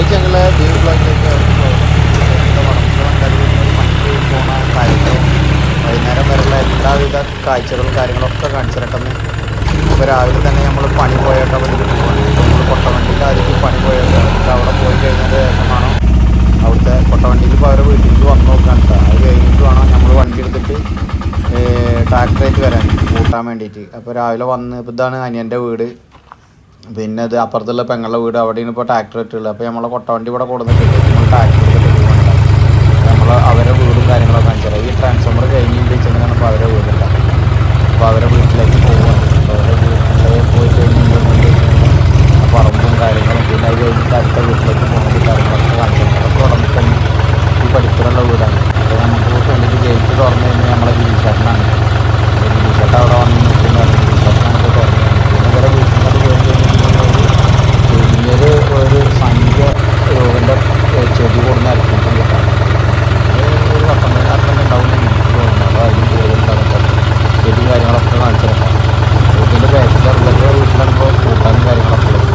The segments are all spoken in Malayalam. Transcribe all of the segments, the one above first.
ഹായ് ഞങ്ങളെ ബീഫ് ബ്ലോക്കിലേക്ക് മണിക്ക് പോണ കാര്യങ്ങളും വൈകുന്നേരം വരെയുള്ള എല്ലാവിധ കാഴ്ചകളും കാര്യങ്ങളൊക്കെ കാണിച്ചു തരട്ടെന്ന് ഇപ്പോൾ രാവിലെ തന്നെ നമ്മൾ പണി പോയേക്കാൻ വേണ്ടി നമ്മൾ കൊട്ടവണ്ടിയിൽ ആദ്യം പണി പോയേക്കാം. അവിടെ പോയി കഴിഞ്ഞാൽ ശേഷമാണ് അവിടുത്തെ കൊട്ടവണ്ടിയിൽ ഇപ്പോൾ അവരെ വീട്ടിലേക്ക് വന്ന് നോക്കാൻ അത് കഴിഞ്ഞിട്ട് വേണം നമ്മൾ വണ്ടി എടുത്തിട്ട് ട്രാക്ടറായിട്ട് വരാൻ കൂട്ടാൻ വേണ്ടിയിട്ട്. അപ്പോൾ രാവിലെ വന്ന് ഇപ്പോൾ ഇതാണ് അനിയന്റെ വീട്. പിന്നെ ഇത് അപ്പുറത്തുള്ള പെങ്ങളുടെ വീട് അവിടെയാണ് ഇപ്പോൾ ട്രാക്ടർ ഇട്ടുള്ളത് അപ്പോൾ നമ്മളെ കൊട്ടവണ്ടി ഇവിടെ കൊടുത്തിട്ടുണ്ട് ട്രാക്ടർ നമ്മൾ അവരെ വീടും കാര്യങ്ങളൊക്കെ അഞ്ചാറ് ഈ ട്രാൻസ്ഫോമർ കഴിഞ്ഞിട്ട് വെച്ചിട്ടാണ് അപ്പോൾ അവരെ വീടില്ല. അപ്പോൾ അവരെ വീട്ടിലേക്ക് പോകുന്നുണ്ട് അവരെ വീട്ടിലേക്ക് പോയി ആ പറമ്പും കാര്യങ്ങളും. പിന്നെ അത് കഴിഞ്ഞിട്ട് അടുത്ത വീട്ടിലേക്ക് പോകുന്നത് കാര്യങ്ങളൊക്കെ ഉടനെ തന്നെ ഈ പഠിപ്പുള്ള വീടാണ്. അപ്പോൾ നമുക്ക് ഫ്രണ്ടിൽ ഗേറ്റ് തുറന്നു കഴിഞ്ഞാൽ നമ്മളെ ഗിരീഷേട്ടനാണ്. ഗിരീഷേട്ടൻ അവിടെ വന്ന് നിൽക്കുന്നതാണ് ഗിരീഷേട്ടനാണ് ഇപ്പോൾ തുറന്നത് പിന്നെ ഇവരെ വീട്ടിൽ പോയി കഴിഞ്ഞിട്ടുണ്ടെങ്കിൽ ചുരുങ്ങിയത് ഒരു സംഖ്യ രൂപന്റെ ചെടി കൊടുന്ന് അരക്കിട്ടും കിട്ടാം ഒരു പത്തൊമ്പതിനായിരം ഉണ്ടാവും എന്ന് എനിക്ക് തോന്നുന്നു അതോ അതിലും കൂടുതലുണ്ടാകും ചെടിയും കാര്യങ്ങളൊക്കെ കാണിച്ചിട്ടാണ് വീട്ടിന്റെ ബാക്കിൽ ഇവരുടെ വീട്ടിലാണ് ഇപ്പോൾ കൂട്ടാനും കാര്യങ്ങളൊക്കെ ഉള്ളത്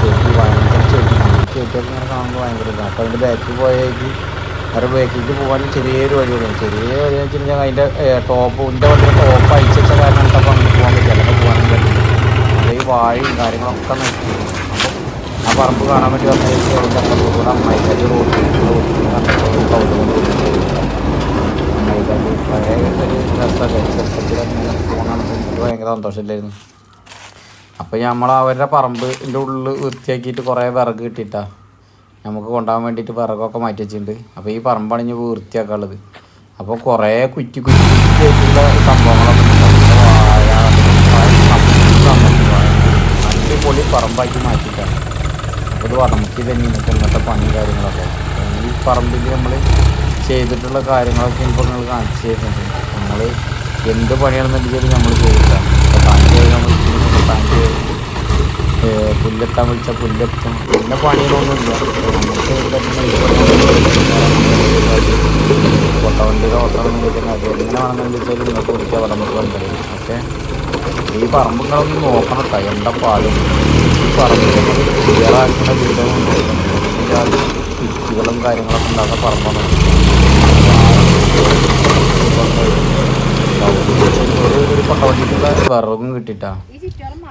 ചെടി ഭയങ്കര ചെടി ഈ ചെടിയൊക്കെ ഇങ്ങനെ കാണുമ്പോൾ ഭയങ്കര ഇതാണ് അപ്പോൾ അതിന്റെ ബാക്കിൽ പോയേക്ക് വേറെ ബാക്കിലേക്ക് പോകാൻ ചെറിയൊരു വഴിയുള്ളൂ ചെറിയ വഴി വെച്ച് കഴിഞ്ഞാൽ അതിന്റെ ടോപ്പ് ഇതിന്റെ വണ്ടിയുടെ ടോപ്പ് അയച്ചു വെച്ച കാരണം അപ്പോൾ അങ്ങനെ പോകാൻ പറ്റില്ല. അല്ലെങ്കിൽ പോകാൻ പറ്റില്ല. ഈ വാഴയും കാര്യങ്ങളൊക്കെ നോക്കി. അപ്പം ആ പറമ്പ് കാണാൻ വേണ്ടി വന്ന റോഡ് ഒരു കൗതുകം തോന്നി അമ്മായിക്കാരി ഇങ്ങനെ ഭയങ്കര സന്തോഷമില്ലായിരുന്നു. അപ്പോൾ നമ്മൾ അവരുടെ പറമ്പിന്റെ ഉള്ളിൽ വൃത്തിയാക്കിയിട്ട് കുറേ വിറക് കിട്ടിയിട്ടാണ് നമുക്ക് കൊണ്ടുപോകാൻ വേണ്ടിയിട്ട് വിറകൊക്കെ മാറ്റി വെച്ചിട്ടുണ്ട്. അപ്പോൾ ഈ പറമ്പാണ് ഇനി വൃത്തിയാക്കാനുള്ളത്. അപ്പോൾ കുറേ കുറ്റി കുറ്റി കുറ്റിയായിട്ടുള്ള സംഭവങ്ങളൊക്കെ. അടിപൊളി പറമ്പാക്കി മാറ്റിയിട്ടാണ്. അപ്പോൾ ഇത് വടമുക്കി തന്നെ ഇന്നത്തെ ഇന്നത്തെ പണി കാര്യങ്ങളൊക്കെ. ഈ പറമ്പിൽ നമ്മൾ ചെയ്തിട്ടുള്ള കാര്യങ്ങളൊക്കെ ഇപ്പോൾ നിങ്ങൾ കാണിച്ചു തരുന്നുണ്ട്. നമ്മൾ എന്ത് പണിയാണെന്നുണ്ടെങ്കിലും നമ്മൾ താങ്ക് പുല്ലെത്താൻ വിളിച്ചാൽ പുല്ലെത്തും. പിന്നെ പണികളൊന്നുമില്ല നമുക്ക് ഓട്ടം വെച്ചാൽ അത് എങ്ങനെ വേണമെന്ന് വെച്ചാൽ നിങ്ങൾക്ക് ഈ പറമ്പുകളൊന്നും നോക്കണം എന്താ പാലും ഈ പറമ്പ് ക്ലിയറാക്കുന്ന വീടുകളും നോക്കണം. കുറ്റികളും കാര്യങ്ങളൊക്കെ ഉണ്ടാകുന്ന പറമ്പാണ്. ഒരു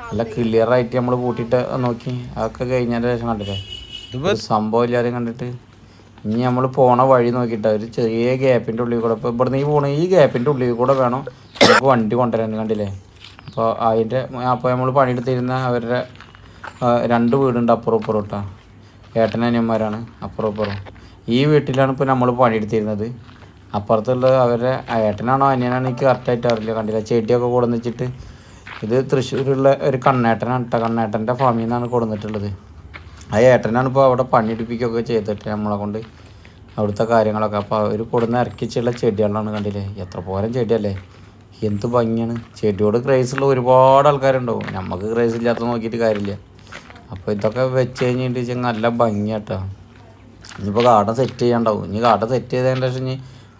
നല്ല ക്ലിയർ ആയിട്ട് നമ്മൾ കൂട്ടിയിട്ട് നോക്കി. അതൊക്കെ കഴിഞ്ഞതിന്റെ ശേഷം കണ്ടില്ലേ? സംഭവം ഇല്ലാതെ കണ്ടിട്ട്. ഇനി നമ്മൾ പോണ വഴി നോക്കിയിട്ട് ഒരു ചെറിയ ഗ്യാപ്പിന്റെ ഉള്ളിൽ കൂടെ ഇപ്പോൾ ഇവിടുന്ന് ഈ പോണ ഈ ഗ്യാപ്പിന്റെ ഉള്ളിൽ കൂടെ വേണം നമുക്ക് വണ്ടി കൊണ്ടുവരാൻ കണ്ടില്ലേ? അപ്പോൾ അതിന്റെ അപ്പോൾ നമ്മൾ പണിയെടുത്തിരുന്ന അവരുടെ രണ്ട് വീടുണ്ട് അപ്പുറം ഇപ്പുറം കേട്ടോ ഏട്ടനനിയന്മാരാണ് അപ്പുറം ഈ വീട്ടിലാണ് ഇപ്പോൾ നമ്മൾ പണിയെടുത്തിരുന്നത്. അപ്പുറത്തുള്ള അവരുടെ ഏട്ടനാണോ അനിയനാണോ എനിക്ക് കറക്റ്റായിട്ട് അറിയില്ല. കണ്ടില്ല? ചെടിയൊക്കെ കൊടുന്നിച്ചിട്ട് ഇത് തൃശ്ശൂരുള്ള ഒരു കണ്ണേട്ടനാണ് കേട്ടോ. കണ്ണേട്ടന്റെ ഫാമിൽ നിന്നാണ് കൊടുന്നിട്ടുള്ളത്. ആ ഏട്ടനാണ് ഇപ്പോൾ അവിടെ പണിയെടുപ്പിക്കുകയൊക്കെ ചെയ്തിട്ട് നമ്മളെ കൊണ്ട്. അവിടുത്തെ കാര്യങ്ങളൊക്കെ. അപ്പോൾ അവർ കൊടുന്ന് ഇറക്കിച്ചുള്ള ചെടികളാണ് കണ്ടില്ലേ? എത്ര പോരം ചെടിയല്ലേ? എന്ത് ഭംഗിയാണ്. ചെടിയോട് ക്രൈസുള്ള ഒരുപാട് ആൾക്കാരുണ്ടാവും. നമുക്ക് ക്രൈസ് ഇല്ലാത്ത നോക്കിയിട്ട് കാര്യമില്ല. അപ്പോൾ ഇതൊക്കെ വെച്ച് കഴിഞ്ഞിട്ട് വെച്ചാൽ നല്ല ഭംഗിയാട്ടോ. ഇനിയിപ്പോൾ കാട സെറ്റ് ചെയ്യാണ്ടാവും ഇനി കാട സെറ്റ് ചെയ്തതിന്റെ ശേഷം ഇനി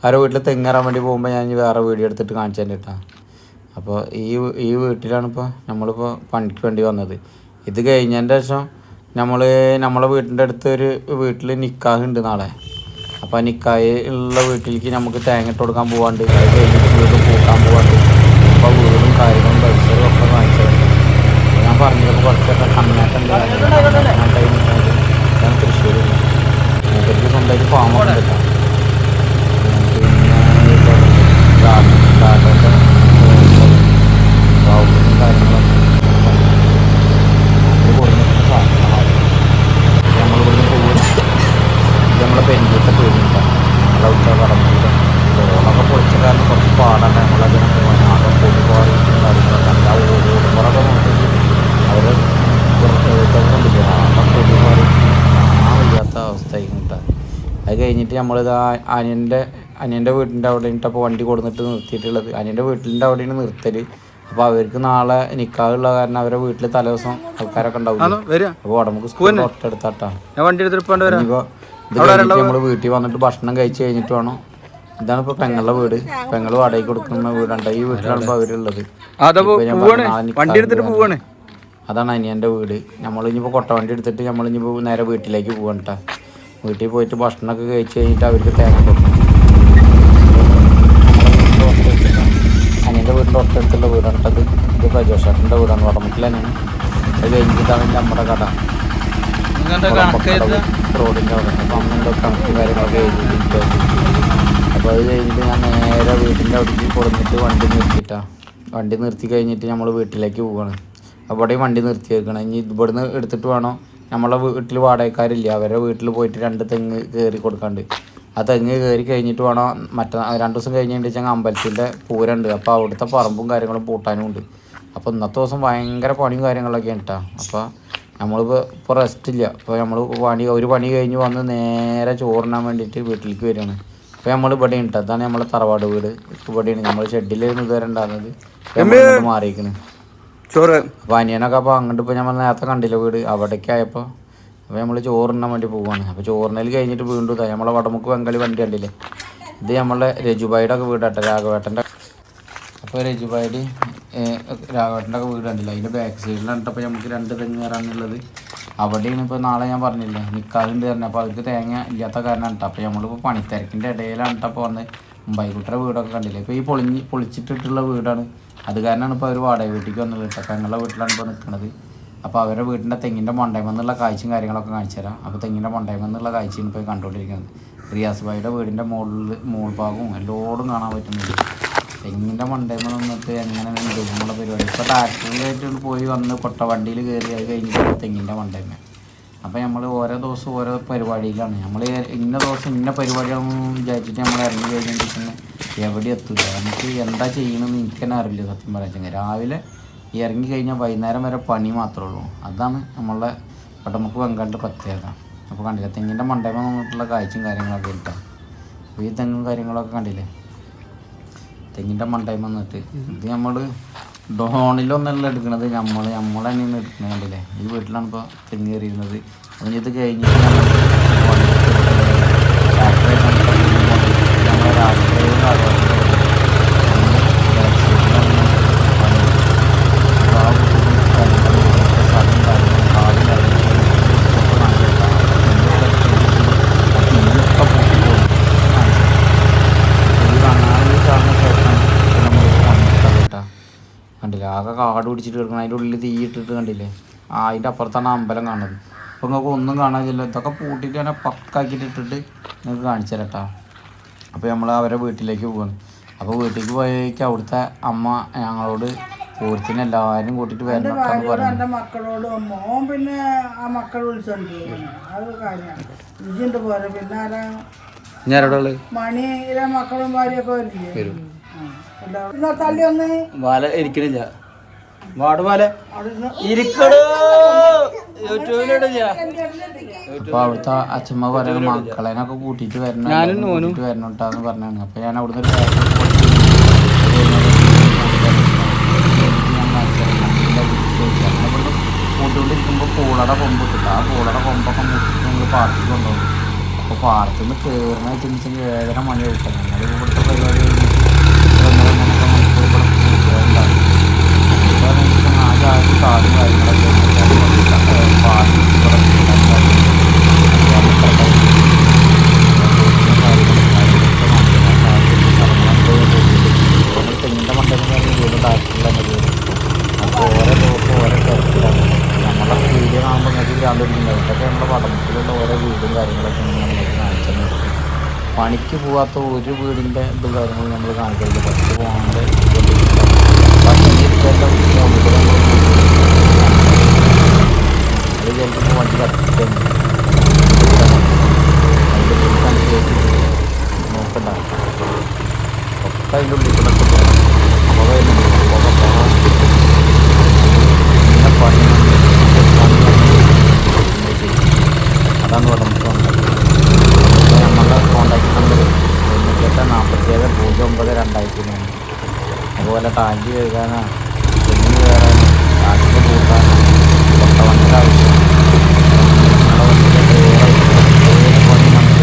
ആരോ വീട്ടിൽ തെങ്ങേറാൻ വേണ്ടി പോകുമ്പോൾ ഞാൻ ഇനി വേറെ വീഡിയോ എടുത്തിട്ട് കാണിച്ചു തന്നെ കേട്ടോ. അപ്പോൾ ഈ ഈ വീട്ടിലാണ് ഇപ്പോൾ നമ്മളിപ്പോൾ പണിക്ക് വേണ്ടി വന്നത്. ഇത് കഴിഞ്ഞതിന്റെ ശേഷം നമ്മൾ നമ്മളെ വീടിന്റെ അടുത്ത് ഒരു വീട്ടിൽ നിക്കാഹ് ഉണ്ട് നാളെ. അപ്പോൾ ആ ഉള്ള വീട്ടിലേക്ക് നമുക്ക് തേങ്ങ ഇട്ട് കൊടുക്കാൻ പോകാണ്ട് വീട് പൂക്കാൻ പോകാണ്ട് അപ്പോൾ വീടും കാര്യങ്ങളും പരിസരവും ഒക്കെ കാണിച്ചു ഞാൻ പറഞ്ഞത് കുറച്ചൊക്കെ കണ്ണേറ്റം ഞാൻ തൃശ്ശൂർ സ്വന്തമായിട്ട് ഫാമൊക്കെ ഉണ്ട് കേട്ടോ പിന്നെ ഗാർഡൻ ഗാർഡന്റെ വകുപ്പും കാര്യങ്ങളൊക്കെ ഇത് കൊടുക്കുന്ന സാധനങ്ങളാണ് നമ്മളിവിടുന്ന് പോകും ഇത് നമ്മളെ പെരിഞ്ചീത്തെ പേരില്ല നമ്മളെ ഉച്ച കടമ്പില്ല ഓണൊക്കെ പൊളിച്ച കാരണം കുറച്ച് പാടാണ് നമ്മളതിനെ പോകാൻ ആകെ പൊടി പോകാനും കാര്യങ്ങളൊക്കെ ഉണ്ട് ആ ഓടുമ്പറൊക്കെ നോക്കി അവർ കൊണ്ടില്ല ആകെ പൊടി മാറി ആ വയ്യാത്ത അവസ്ഥയായി കിട്ടാൻ അത് കഴിഞ്ഞിട്ട് നമ്മളിത് അനിയന്റെ അനിയന്റെ വീട്ടിന്റെ അവിടെ അപ്പോൾ വണ്ടി കൊടുത്തിട്ട് നിർത്തിയിട്ടുള്ളത്. അനിയന്റെ വീട്ടിന്റെ അവിടെയാണ് നിർത്തൽ അപ്പോൾ അവർക്ക് നാളെ നിൽക്കാറുള്ള കാരണം അവരെ വീട്ടിൽ തലേദിവസം ആൾക്കാരൊക്കെ ഉണ്ടാവും അപ്പോൾ ഉടമ്പ് സ്കൂളിൽ തൊട്ടടുത്താട്ടാണ് ഇനിയിപ്പോൾ ഇത് കഴിഞ്ഞിട്ട് നമ്മൾ വീട്ടിൽ വന്നിട്ട് ഭക്ഷണം കഴിച്ച് കഴിഞ്ഞിട്ട് വേണം. ഇതാണ് ഇപ്പൊ പെങ്ങളുടെ വീട്. പെങ്ങൾ വാടകയ്ക്ക് കൊടുക്കുന്ന വീടുണ്ട് ഈ വീട്ടിലാണ് ഇപ്പൊ അവരുള്ളത്. വണ്ടി എടുത്തിട്ട് പോവാണ്. അതാണ് അനിയന്റെ വീട്. നമ്മൾ കൊട്ട കൊട്ടവണ്ടി എടുത്തിട്ട് നമ്മൾ നേരെ വീട്ടിലേക്ക് പോകാൻ കേട്ടോ വീട്ടിൽ പോയിട്ട് ഭക്ഷണമൊക്കെ കഴിച്ച് കഴിഞ്ഞിട്ട് അവർക്ക് തേങ്ങ കൊടുക്കും അനിയന്റെ വീടിന്റെ ഒട്ടടുത്തുള്ള വീടാണ് കേട്ടത് ഇത്. പ്രജോഷേട്ടന്റെ വീടാണ്. വടമുട്ടിൽ തന്നെയാണ്. അത് കഴിഞ്ഞിട്ടാണ് നമ്മുടെ കട. റോഡിന്റെ അവിടെ. അപ്പം അമ്മന്റെ കണക്ക് കാര്യങ്ങളൊക്കെ എഴുതിയിട്ട് അപ്പോൾ അത് കഴിഞ്ഞിട്ട് ഞാൻ നേരെ വീട്ടിന്റെ അവിടേക്ക് കൊടുത്തിട്ട് വണ്ടി നിർത്തിയിട്ടാണ് വണ്ടി നിർത്തി കഴിഞ്ഞിട്ട് നമ്മൾ വീട്ടിലേക്ക് പോവുകയാണ് അവിടെയും വണ്ടി നിർത്തി വെക്കണം. ഇനി ഇവിടുന്ന് എടുത്തിട്ട് വേണം? നമ്മളെ വീട്ടിൽ വാടകക്കാരില്ല. അവരെ വീട്ടിൽ പോയിട്ട് രണ്ട് തെങ്ങ് കയറി കൊടുക്കാണ്ട്. ആ തെങ്ങ് കയറി കഴിഞ്ഞിട്ട് വേണം മറ്റേ രണ്ട് ദിവസം കഴിഞ്ഞിട്ട് വെച്ചാൽ അമ്പലത്തിന്റെ പൂരമുണ്ട് അപ്പോൾ അവിടുത്തെ പറമ്പും കാര്യങ്ങളും പൂട്ടാനും ഉണ്ട്. അപ്പോൾ ഇന്നത്തെ ദിവസം ഭയങ്കര പണിയും കാര്യങ്ങളൊക്കെ കേട്ടോ അപ്പോൾ നമ്മളിപ്പോൾ ഇപ്പോൾ റെസ്റ്റ് ഇല്ല. അപ്പോൾ നമ്മൾ പണി ഒരു പണി കഴിഞ്ഞ് വന്ന് നേരെ ചോറിനാൻ വേണ്ടിയിട്ട് വീട്ടിലേക്ക് വരികയാണ്. അപ്പോൾ നമ്മൾ ഇവിടെ ഉണ്ട് അതാണ് നമ്മളെ തറവാട് വീട്. ഇവിടെയാണ്. നമ്മൾ ഷെഡിലായിരുന്നു ഇതുവരെ ഉണ്ടാകുന്നത് മാറിയിരിക്കുന്നത് ചോറ്. അപ്പോൾ അനിയനൊക്കെ അപ്പോൾ അങ്ങോട്ട് ഇപ്പോൾ നമ്മൾ നേരത്തെ കണ്ടില്ല വീട്? അവിടേക്ക് ആയപ്പോൾ അപ്പോൾ നമ്മൾ ചോറിനാൻ വേണ്ടി പോവാണ്. അപ്പോൾ ചോറിനൽ കഴിഞ്ഞിട്ട് വീണ്ടും ഇതാ നമ്മളെ വടമുക്ക് ബംഗാളി വണ്ടി കണ്ടില്ലേ? ഇത് നമ്മളെ രജുബായിയുടെ ഒക്കെ വീടാട്ടെ രാഘവേട്ടന്റെ. അപ്പോൾ രജുബായിയുടെ രാഘവേട്ടന്റെ ഒക്കെ വീട് കണ്ടില്ല? അതിന്റെ ബാക്ക് സൈഡിലാണ് അപ്പോൾ നമുക്ക് രണ്ട് തെങ്ങ് കയറാനുള്ളത്. അവിടെയാണ് ഇപ്പോൾ നാളെ ഞാൻ പറഞ്ഞില്ലേ നിൽക്കാതുണ്ട് തന്നെ അപ്പോൾ അവർക്ക് തേങ്ങ ഇല്ലാത്ത കാരണം കേട്ടോ. അപ്പോൾ നമ്മളിപ്പോൾ പണിത്തിരക്കിന്റെ ഇടയിലാണ് കേട്ടോ അപ്പോൾ വന്ന്. മുംബൈക്കുട്ടറെ വീടൊക്കെ കണ്ടില്ലേ? ഇപ്പോൾ ഈ പൊളിഞ്ഞ് പൊളിച്ചിട്ടിട്ടുള്ള വീടാണ്. അത് കാരണമാണ് ഇപ്പോൾ അവർ വാടക വീട്ടിലേക്ക് വന്നത് കേട്ടോ. പെങ്ങളുടെ വീട്ടിലാണ് ഇപ്പോൾ നിൽക്കുന്നത് അപ്പോൾ അവരുടെ വീടിന്റെ തെങ്ങിന്റെ മണ്ടയമെന്നുള്ള കാഴ്ചയും കാര്യങ്ങളൊക്കെ കാണിച്ചു തരാം. അപ്പോൾ തെങ്ങിന്റെ മണ്ടയമെന്നുള്ള കാഴ്ചയാണ് ഇപ്പോൾ കണ്ടുകൊണ്ടിരിക്കുന്നത്. റിയാസ് ഭായിയുടെ വീടിന്റെ മുകളിൽ മുകൾഭാഗവും എല്ലായിടും കാണാൻ പറ്റുന്നുണ്ട്. തെങ്ങിന്റെ മണ്ടയമ നിന്നിട്ട് എങ്ങനെ നമ്മുടെ പരിപാടി. ഇപ്പോൾ ട്രാക്ടറിലായിട്ട് പോയി വന്ന് കൊട്ട വണ്ടിയിൽ കയറി അത് കഴിഞ്ഞിട്ട് തെങ്ങിന്റെ മണ്ടയമ അപ്പോൾ നമ്മൾ ഓരോ ദിവസം ഓരോ പരിപാടിയിലാണ്. നമ്മൾ ഇന്ന ദിവസം ഇന്ന പരിപാടിയാണെന്ന് വിചാരിച്ചിട്ട് നമ്മൾ ഇറങ്ങി കഴിഞ്ഞിട്ട് എവിടെ എത്തില്ല നമുക്ക് എന്താ ചെയ്യണമെന്ന് എനിക്ക് തന്നെ അറിയില്ല സത്യം പറയാൻ രാവിലെ ഇറങ്ങി കഴിഞ്ഞാൽ വൈകുന്നേരം വരെ പണി മാത്രമേ ഉള്ളൂ. അതാണ് നമ്മളെ പട്ടമുക്ക് ബംഗാളിന്റെ പ്രത്യേകത. അപ്പോൾ കണ്ടില്ല തെങ്ങിന്റെ മണ്ടയമ നിന്നിട്ടുള്ള കാഴ്ചയും കാര്യങ്ങളൊക്കെ കിട്ടാം അപ്പോൾ ഈ തെങ്ങും കാര്യങ്ങളൊക്കെ കണ്ടില്ലേ? തെങ്ങിന്റെ മണ്ടയമ നിന്നിട്ട് ഇത് നമ്മൾ ഡോണിലൊന്നല്ല എടുക്കുന്നത് നമ്മൾ നമ്മൾ തന്നെയാണ് എടുക്കുന്നത് കണ്ടില്ലേ? ഈ വീട്ടിലാണ് ഇപ്പോൾ തെങ്ങേറിയിരുന്നത് അതിന് ഇത് കഴിഞ്ഞിട്ട് പിടിച്ചിട്ട് കിടക്കണം. അതിന്റെ ഉള്ളിൽ തീ ഇട്ടിട്ട് കണ്ടില്ലേ? ആ അതിന്റെ അപ്പുറത്താണ് അമ്പലം കാണുന്നത്. അപ്പോൾ നിങ്ങൾക്ക് ഒന്നും കാണാനില്ല ഇതൊക്കെ പൂട്ടിയിട്ട് തന്നെ പക്കാക്കിയിട്ട് ഇട്ടിട്ട് നിങ്ങൾക്ക് കാണിച്ചു തരട്ടാ അപ്പോൾ നമ്മൾ അവരെ വീട്ടിലേക്ക് പോവാണ്. അപ്പോൾ വീട്ടിലേക്ക് പോയേക്ക് അവിടുത്തെ അമ്മ ഞങ്ങളോട് പൂരത്തിന് എല്ലാവരും കൂട്ടിയിട്ട് വരണം കേട്ടോ എന്ന് പറഞ്ഞു എന്റെ മക്കളോട് മോൻ പിന്നെ ആ മക്കൾ വിളിച്ചോണ്ട് അത് കാര്യമാണ്. പോലെ പിന്നെ ആരാ? ഞാനവിടെ മണിയിലെ മക്കളും ഭാര്യയൊക്കെ വരില്ലേ? തല്ലി ഒന്ന്. വാല ഇരിക്കണില്ല ഇരിക്കടോ. യൂട്യൂബിലിടില്ല അപ്പോൾ അവിടുത്തെ അച്ഛമ്മ പറയുന്നത് മക്കളേനൊക്കെ കൂട്ടിട്ട് വരണം എല്ലാവരും കൂട്ടിയിട്ട് വരണം കേട്ടാന്ന് പറഞ്ഞാണ്. അപ്പൊ ഞാൻ അവിടുന്ന് ഒരു. നമ്മളിവിടുന്ന് കൂട്ടുകൊണ്ടിരിക്കുമ്പോൾ പൂളട കൊമ്പ് ഇട്ടിട്ട് ആ പൂളട കൊമ്പൊക്കെ മുട്ടിട്ട് നമ്മൾ പാർട്ടിൽ കൊണ്ടുപോകും. അപ്പോൾ പാർട്ടിൽ നിന്ന് കയറുന്ന വെച്ചിട്ടുണ്ടെങ്കിൽ ഏഴര മണി കഴിക്കാം ഞങ്ങൾ ഇവിടുത്തെ പരിപാടി കഴിഞ്ഞിട്ട് ഒന്നര മണിക്കൂർ ഇവിടെ കൂട്ടുകാരുണ്ടാവും. പണിക്ക് പോകാത്ത ഒരു വീടിന്റെ ഇത് കാര്യങ്ങളും നമ്മൾ കാണിക്കരുത് പണിക്ക് പോകാണ്ട് പക്ഷേ ഈ ഇരിക്കേണ്ട മുകളിൽ കൂടെ നമ്മൾ അത് ചിലപ്പോൾ വണ്ടി കത്തിട്ടുണ്ട് അതിന്റെ ഉള്ളിലാണ് കയറ്റി നോക്കണ്ട ഒക്കെ അതിന്റെ ഉള്ളിൽ കൂടെ ഒക്കെ പോകണം പുക വരുന്നുണ്ട് പുക പോകാൻ പിന്നെ പണി പണി അതാണ് ഇവിടെ നമുക്ക് വേണ്ടത് അപ്പോൾ നമ്മളുടെ കോൺടാക്ട് നമ്പർ തൊണ്ണൂറ്റെട്ട് ഒമ്പത് രണ്ടായിരത്തി മൂന്ന് അതുപോലെ ടാങ്കി കഴുകാനോ. തെങ്ങിന് കയറാനോ ടാങ്കിന് കൂട്ടാനും കൊട്ടവണ്ടിയുടെ വണ്ടി നമ്മൾ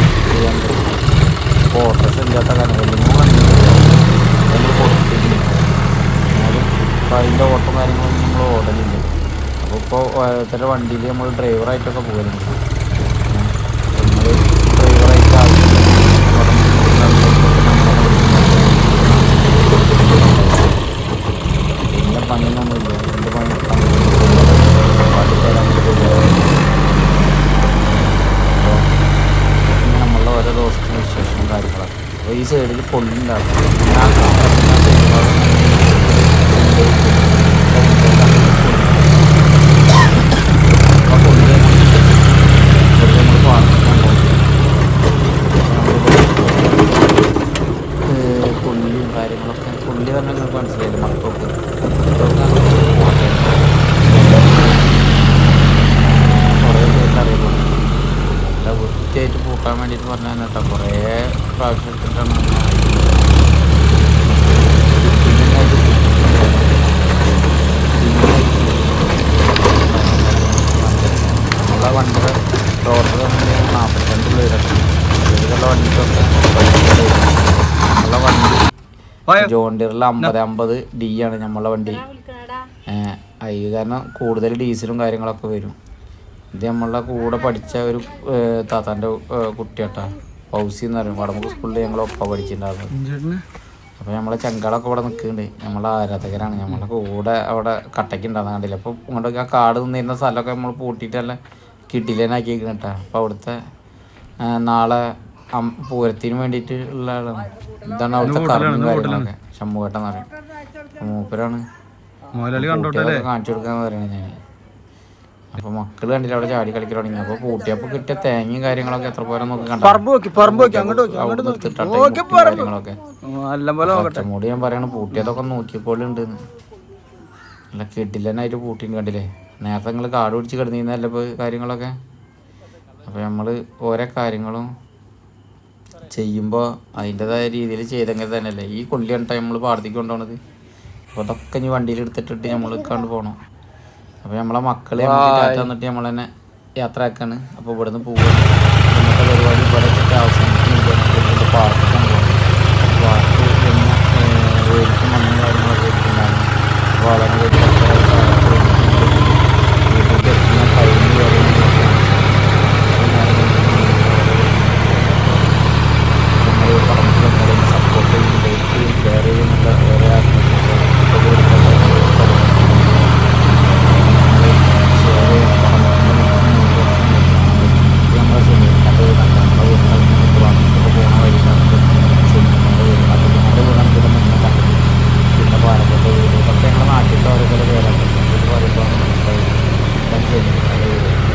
അതിന്റെ ഓട്ടം കാര്യങ്ങളൊന്നും നമ്മൾ ഓടലില്ല. അപ്പോൾ ഇപ്പോൾ ഓരോരുത്തരുടെ വണ്ടിയിൽ നമ്മൾ ഡ്രൈവറായിട്ടൊക്കെ പോകലുണ്ട് ผ明ลั നമ്മളെ വണ്ടിയുടെ ടോട്ടൽ നാൽപ്പത്തിരണ്ട് പേരൊക്കെ ഇവിടെയുള്ള വണ്ടിക്കൊക്കെ നമ്മളെ വണ്ടി ജോണ്ടിയറിൽ അമ്പത് അമ്പത് ഡി ആണ് നമ്മളെ വണ്ടി. അത് കാരണം കൂടുതൽ ഡീസലും കാര്യങ്ങളൊക്കെ വരും. ഇത് നമ്മളുടെ കൂടെ പഠിച്ച ഒരു താത്താന്റെ ഹൗസി കുട്ടിയാട്ടാ. പൗസി എന്ന് പറയും. വടമുക്ക് സ്കൂളിൽ ഞങ്ങൾ ഒപ്പം പഠിച്ചിട്ടുണ്ടായിരുന്നു അപ്പോൾ നമ്മളെ ചങ്കളൊക്കെ ഇവിടെ നിൽക്കുന്നുണ്ട്. നമ്മളെ ആരാധകരാണ്. നമ്മളെ കൂടെ അവിടെ കട്ടയ്ക്ക് ഉണ്ടാകുന്ന കണ്ടില്ല? അപ്പോൾ ഇങ്ങോട്ടൊക്കെ ആ കാട് നിന്നിരുന്ന സ്ഥലമൊക്കെ നമ്മൾ പൂട്ടിയിട്ടല്ല കിട്ടിലേനാക്കി കേട്ടോ അപ്പോൾ അവിടുത്തെ നാളെ അം- പൂരത്തിന് വേണ്ടിയിട്ട് ഉള്ള ആളാണ്. ഇതാണ് അവിടുത്തെ കറങ്ങും കാര്യങ്ങളൊക്കെ. ശമ്പുവേട്ടൻ എന്ന് പറയും. മൂപ്പരാണ്. കാണിച്ചു കൊടുക്കാന്ന് പറയുന്നത് ഞാൻ അപ്പൊ മക്കൾ കണ്ടില്ല അവിടെ ചാടി കളിക്കാൻ തുടങ്ങി. അപ്പോൾ കൂട്ടിയപ്പോ കിട്ടിയ തേങ്ങയും കാര്യങ്ങളൊക്കെ എത്ര പോലെ നോക്കി കണ്ടു. പറമ്പ് നോക്കി പറമ്പ് നോക്കി അങ്ങോട്ട് നോക്കി അങ്ങോട്ട് നോക്കി. നോക്കി പറമ്പ്. കാര്യങ്ങളൊക്കെ. നല്ല ഒറ്റമൂടി ഞാൻ പറയണ പൂട്ടിയതൊക്കെ നോക്കിയപ്പോഴുണ്ട് അല്ല കെട്ടില്ലനായിട്ട് പൂട്ടിയും കണ്ടില്ലേ? നേരത്തെ നിങ്ങൾ കാട് പിടിച്ച് കിടന്നിരുന്നല്ല ഇപ്പോൾ കാര്യങ്ങളൊക്കെ? അപ്പോൾ നമ്മൾ ഓരോ കാര്യങ്ങളും ചെയ്യുമ്പോൾ അതിന്റെതായ രീതിയിൽ ചെയ്തെങ്കിൽ തന്നെയല്ലേ? ഈ കൊല്ലിയാണ് ടൈം നമ്മൾ പാടത്തേക്ക് കൊണ്ടുപോകണത് അപ്പോൾ അതൊക്കെ ഇനി വണ്ടിയിൽ എടുത്തിട്ടിട്ട് നമ്മൾ കണ്ട് പോകണം അപ്പോൾ നമ്മളെ മക്കളെ തന്നിട്ട് നമ്മൾ തന്നെ യാത്ര ആക്കാണ് അപ്പോൾ ഇവിടുന്ന് പോകുക പരിപാടി ഇവിടെ വെച്ചിട്ട് അവസാനിക്കുന്നില്ല പാർട്ടിക്കാണ് പോകുന്നത് പാർക്ക് പിന്നെ വേലിക്കും മണ്ണും കാര്യങ്ങളൊക്കെ വെച്ചിട്ടുണ്ടായിരുന്നു അപ്പോൾ വളരെ വീട്ടിലേക്ക് എത്തുന്ന ടൈമിൽ കാര്യങ്ങളൊക്കെ നമ്മൾ പറമ്പിലൊക്കെ സപ്പോർട്ട് ചെയ്യും ലൈക്ക് ചെയ്യും ഷെയർ ചെയ്യുന്നുള്ള വേറെ പിന്നെ പാലക്കാട് വീട് ഇതൊക്കെ ഞങ്ങളുടെ നാട്ടിലത്തെ ഓരോരുത്തരുടെ പേരൊക്കെ ഇത് പറയുമ്പോൾ മനസ്സിലായി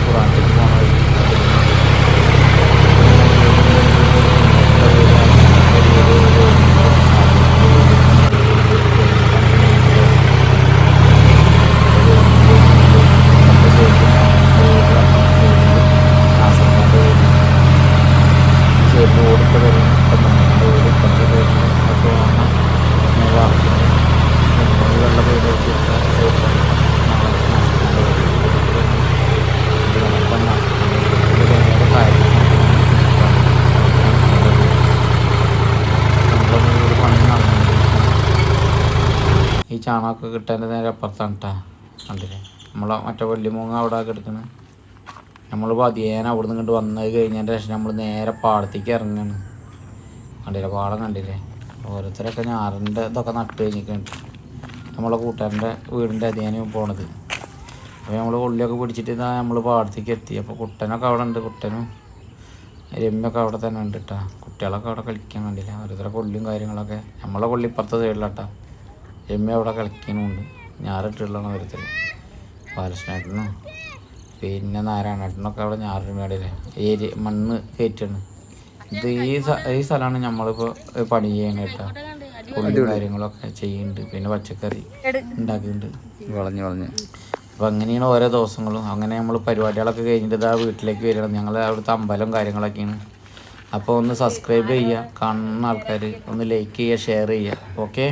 പുറാത്തേക്ക് പോകണ വഴി ഈ ചാണകമൊക്കെ കിട്ടാന്റെ നേരെ അപ്പുറത്താണ് കേട്ടോ കണ്ടില്ലേ? നമ്മളെ മറ്റേ വള്ളിമൂങ്ങ അവിടെ കിടക്കണ്. നമ്മൾ പതിയേന അവിടെ നിന്ന് ഇങ്ങോട്ട് വന്നത് കഴിഞ്ഞതിന്റെ ശേഷം നമ്മൾ നേരെ പാടത്തേക്ക് ഇറങ്ങുകയാണ് കണ്ടില്ലേ? പാടം കണ്ടില്ലേ? ഓരോരുത്തരൊക്കെ ഞാറിന്റെ ഇതൊക്കെ നട്ട് കഴിഞ്ഞിട്ടുണ്ട്. നമ്മളെ കൂട്ടുകാരന്റെ വീടിന്റെ അധികാനം പോണത്. അപ്പോൾ നമ്മൾ ഉള്ളിയൊക്കെ പിടിച്ചിട്ട് ഇതാ നമ്മൾ പാടത്തേക്ക് എത്തി. അപ്പോൾ കുട്ടനൊക്കെ അവിടെ ഉണ്ട് കുട്ടനും രമ്യൊക്കെ അവിടെ തന്നെ ഉണ്ട് കേട്ടോ കുട്ടികളൊക്കെ അവിടെ കളിക്കാൻ കണ്ടില്ല ഓരോരുത്തരെ കൊള്ളിയും കാര്യങ്ങളൊക്കെ നമ്മളെ കൊള്ളി ഇപ്പുറത്തെ സൈഡിലാട്ടാ രമ്യ അവിടെ കളിക്കുന്നുണ്ട് ഞാറിട്ടുള്ളതാണ് ഓരോരുത്തർ ബാലകൃഷ്ണേട്ടനും പിന്നെ നാരായണേട്ടനൊക്കെ അവിടെ ഞാറിന് മേടില്ലേ ഏരി മണ്ണ് കയറ്റാണ്. ഇത് ഈ ഈ സ്ഥലമാണ് നമ്മളിപ്പോൾ പണി ചെയ്യണ കേട്ടോ കാര്യങ്ങളൊക്കെ ചെയ്യുന്നുണ്ട് പിന്നെ പച്ചക്കറി ഉണ്ടാക്കുന്നുണ്ട് അപ്പൊ വളഞ്ഞ് അപ്പോൾ അങ്ങനെയാണ് ഓരോ ദിവസങ്ങളും. അങ്ങനെ നമ്മൾ പരിപാടികളൊക്കെ കഴിഞ്ഞിട്ട് ഇതാ വീട്ടിലേക്ക് വരണം ഞങ്ങൾ അവിടുത്തെ അമ്പലം കാര്യങ്ങളൊക്കെയാണ്. അപ്പോൾ ഒന്ന് സബ്സ്ക്രൈബ് ചെയ്യുക കാണുന്ന ആൾക്കാർ ഒന്ന് ലൈക്ക് ചെയ്യുക ഷെയർ ചെയ്യുക. ഓക്കെ